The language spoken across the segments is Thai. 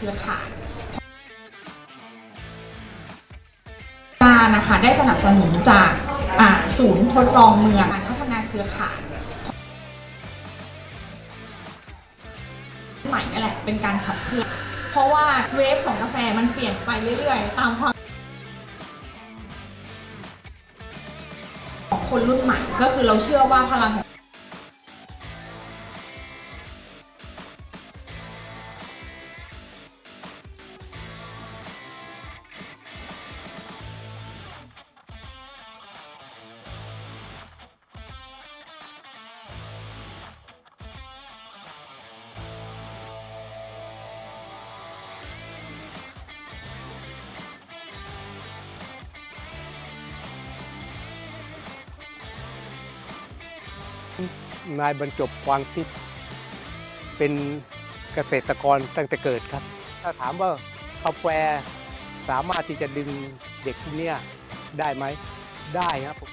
เครือข่ายการนะคะได้สนับสนุนจากศูนย์ทดลองเมืองการพัฒนาเครือข่ายใหม่นี่แหละเป็นการขับเคลื่อนเพราะว่าเวฟของกาแฟมันเปลี่ยนไปเรื่อยๆ ตามความของคนรุ่นใหม่ ก็คือเราเชื่อว่าพลังของ นายบรรจบกวางทิพย์เป็นเกษตรกรตั้งแต่เกิดครับ ถ้าถามว่ากาแฟสามารถที่จะดึงเด็กทีเนี่ยได้ไหม ได้ครับผม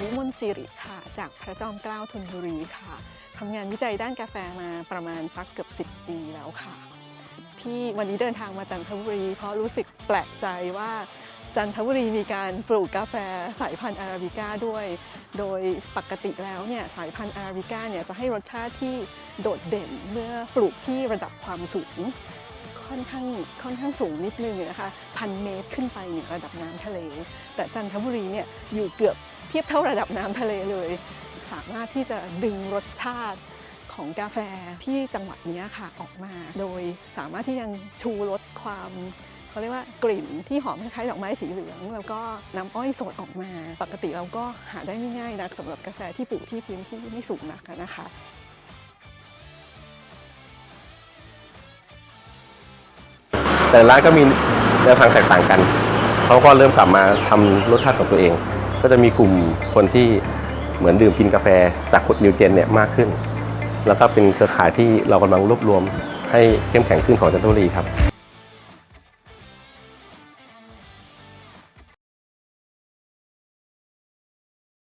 วิมลสิริค่ะ จากพระจอมเกล้าธนบุรีค่ะทำงานวิจัยด้านกาแฟมาประมาณสักเกือบ 10 ปีแล้วค่ะ ที่วันนี้เดินทางมาจันทบุรี เพราะรู้สึกแปลกใจว่า จันทบุรีมีการปลูกกาแฟสายพันธุ์อาราบิก้าด้วย โดยปกติแล้วเนี่ยสายพันธุ์อาราบิก้าเนี่ยจะให้รสชาติที่โดดเด่นเมื่อปลูกที่ระดับความสูงค่อนข้างค่อนข้างสูงนิดนึงนะคะพันเมตรขึ้นไปเหนือระดับน้ำทะเล แต่จันทบุรีเนี่ยอยู่เกือบเทียบเท่าระดับน้ำทะเลเลย สามารถที่จะดึงรสชาติของกาแฟที่จังหวัดเนี้ยค่ะออกมา โดยสามารถที่ยังชูรสความ เขาเรียกว่ากลิ่นที่หอมคล้ายๆดอกไม้สีเหลือง แล้วก็น้ำอ้อยสดออกมา ปกติเราก็หาได้ไม่ง่ายนะสำหรับกาแฟที่ปลูกที่พื้นที่ไม่สูงนักอะนะคะแต่ร้านก็มีแนวทางแตกต่างกัน เขาก็เริ่มกลับมาทำรสชาติของตัวเอง ก็จะมีกลุ่มคนที่เหมือนดื่มกินกาแฟจากคนนิวเจนเนี่ยมากขึ้น แล้วก็เป็นเครือข่ายที่เรากำลังรวบรวมให้เข้มแข็งขึ้นของจันทบุรีครับ